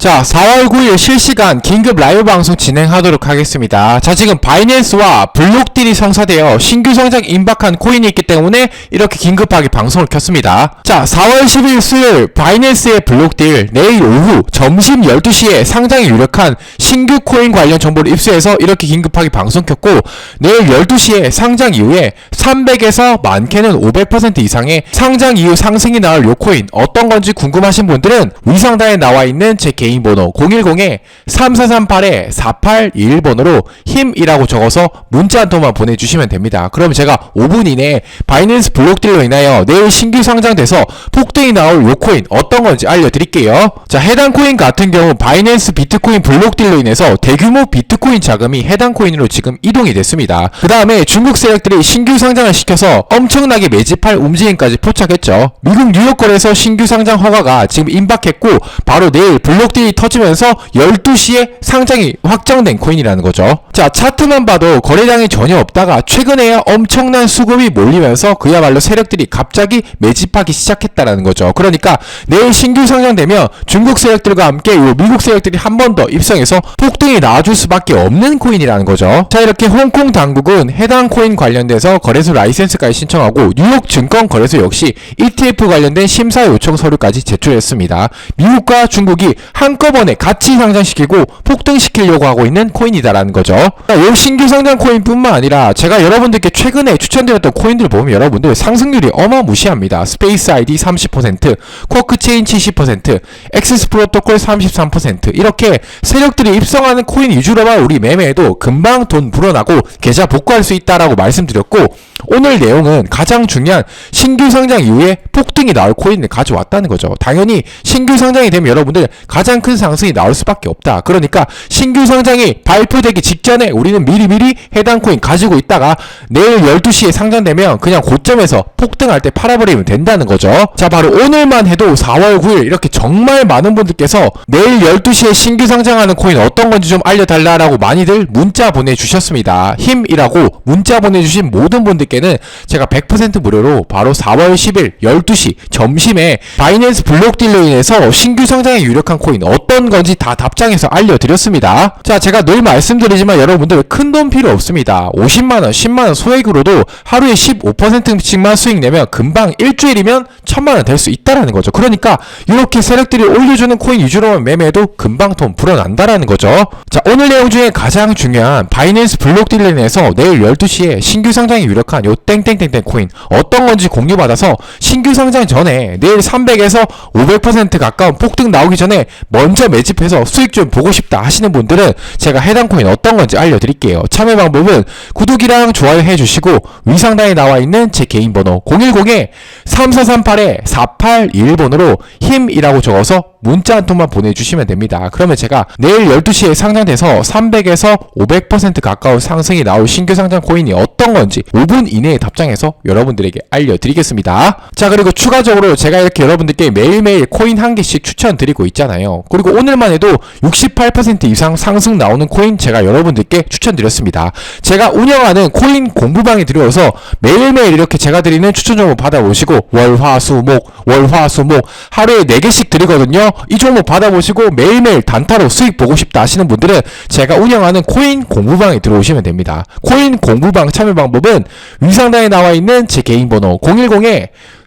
자, 4월 9일 실시간 긴급 라이브 방송 진행하도록 하겠습니다. 자, 지금 바이낸스와 블록딜이 성사되어 신규 성장 임박한 코인이 있기 때문에 이렇게 긴급하게 방송을 켰습니다. 자, 4월 10일 수요일 바이낸스의 블록딜 내일 오후 점심 12시에 상장이 유력한 신규 코인 관련 정보를 입수해서 이렇게 긴급하게 방송 켰고 내일 12시에 상장 이후에 300에서 많게는 500% 이상의 상장 이후 상승이 나올 요 코인 어떤 건지 궁금하신 분들은 위상단에 나와 있는 제 개인 번호 010-3438-4821번으로 힘이라고 적어서 문자 한 통만 보내주시면 됩니다. 그럼 제가 5분 이내에 바이낸스 블록딜로 인하여 내일 신규 상장돼서 폭등이 나올 요 코인 어떤 건지 알려드릴게요. 자 해당 코인 같은 경우 바이낸스 비트코인 블록딜로 인해서 대규모 비트코인 자금이 해당 코인으로 지금 이동이 됐습니다. 그 다음에 중국 세력들이 신규 상장을 시켜서 엄청나게 매집할 움직임까지 포착했죠. 미국 뉴욕 거래소 신규 상장 허가가 지금 임박했고 바로 내일 블록딜 이 터지면서 12시에 상장이 확정된 코인이라는 거죠. 자 차트만 봐도 거래량이 전혀 없다가 최근에야 엄청난 수급이 몰리면서 그야말로 세력들이 갑자기 매집하기 시작했다라는 거죠. 그러니까 내일 신규 상장되면 중국 세력들과 함께 요 미국 세력들이 한 번 더 입성해서 폭등이 나와줄 수밖에 없는 코인이라는 거죠. 자 이렇게 홍콩 당국은 해당 코인 관련돼서 거래소 라이센스까지 신청하고 뉴욕 증권 거래소 역시 ETF 관련된 심사 요청 서류까지 제출했습니다. 미국과 중국이 한 꺼번에 같이 상장시키고 폭등시키려고 하고 있는 코인이다라는 거죠. 자, 요 신규 상장 코인뿐만 아니라 제가 여러분들께 최근에 추천드렸던 코인들 보면 여러분들 상승률이 어마무시합니다. 스페이스 아이디 30%, 쿼크 체인 70%, 엑세스 프로토콜 33% 이렇게 세력들이 입성하는 코인 위주로만 우리 매매해도 금방 돈 불어나고 계좌 복구할 수 있다라고 말씀드렸고 오늘 내용은 가장 중요한 신규 상장 이후에 폭등이 나올 코인을 가져왔다는 거죠. 당연히 신규 상장이 되면 여러분들 가장 큰 상승이 나올 수밖에 없다. 그러니까 신규 상장이 발표되기 직전에 우리는 미리미리 해당 코인 가지고 있다가 내일 12시에 상장되면 그냥 고점에서 폭등할 때 팔아버리면 된다는 거죠. 자, 바로 오늘만 해도 4월 9일 이렇게 정말 많은 분들께서 내일 12시에 신규 상장하는 코인 어떤 건지 좀 알려달라라고 많이들 문자 보내주셨습니다. 힘이라고 문자 보내주신 모든 분들 께는 제가 100% 무료로 바로 4월 10일 12시 점심에 바이낸스 블록 딜로 인해서 신규 상장에 유력한 코인 어떤 건지 다 답장해서 알려드렸습니다. 자, 제가 늘 말씀드리지만 여러분들 큰 돈 필요 없습니다. 50만원, 10만원 소액으로도 하루에 15%씩만 수익 내면 금방 일주일이면 1000만원 될 수 있다라는 거죠. 그러니까 이렇게 세력들이 올려주는 코인 위주로만 매매해도 금방 돈 불어난다라는 거죠. 자, 오늘 내용 중에 가장 중요한 바이낸스 블록 딜로 인해서 내일 12시에 신규 상장에 유력한 요 땡땡땡땡 코인 어떤 건지 공유받아서 신규 상장 전에 내일 300에서 500% 가까운 폭등 나오기 전에 먼저 매집해서 수익 좀 보고 싶다 하시는 분들은 제가 해당 코인 어떤 건지 알려드릴게요. 참여 방법은 구독이랑 좋아요 해주시고 위상단에 나와 있는 제 개인 번호 010-3438-4821번으로 힘이라고 적어서 문자 한 통만 보내주시면 됩니다. 그러면 제가 내일 12시에 상장돼서 300에서 500% 가까운 상승이 나올 신규 상장 코인이 어떤 건지 5분 이내에 답장해서 여러분들에게 알려드리겠습니다. 자 그리고 추가적으로 제가 이렇게 여러분들께 매일매일 코인 한 개씩 추천드리고 있잖아요. 그리고 오늘만 해도 68% 이상 상승 나오는 코인 제가 여러분들께 추천드렸습니다. 제가 운영하는 코인 공부방에 들어와서 매일매일 이렇게 제가 드리는 추천 정보 받아보시고 월화수목 월화수목 하루에 4개씩 드리거든요. 이 종목 받아보시고 매일매일 단타로 수익 보고 싶다 하시는 분들은 제가 운영하는 코인 공부방에 들어오시면 됩니다. 코인 공부방 참여 방법은 위상단에 나와 있는 제 개인 번호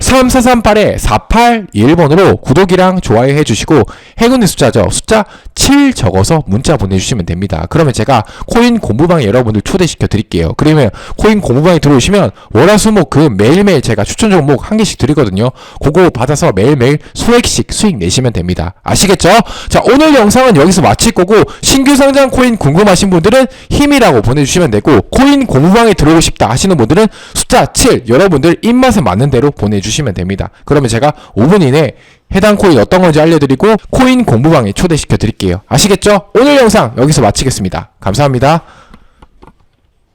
010-3438-4821번으로 구독이랑 좋아요 해주시고 행운의 숫자죠. 숫자 7 적어서 문자 보내주시면 됩니다. 그러면 제가 코인 공부방에 여러분들 초대시켜 드릴게요. 그러면 코인 공부방에 들어오시면 월화수목 그 매일매일 제가 추천 종목 한 개씩 드리거든요. 그거 받아서 매일매일 소액씩 수익 내시면 됩니다. 아시겠죠? 자 오늘 영상은 여기서 마칠 거고 신규 상장 코인 궁금하신 분들은 힘이라고 보내주시면 되고 코인 공부방에 들어오고 싶다 하시는 분들은 숫자 7 여러분들 입맛에 맞는 대로 보내주시면 됩니다. 그러면 제가 5분 이내에 해당 코인 어떤 건지 알려드리고 코인 공부방에 초대시켜 드릴게요. 아시겠죠? 오늘 영상 여기서 마치겠습니다. 감사합니다.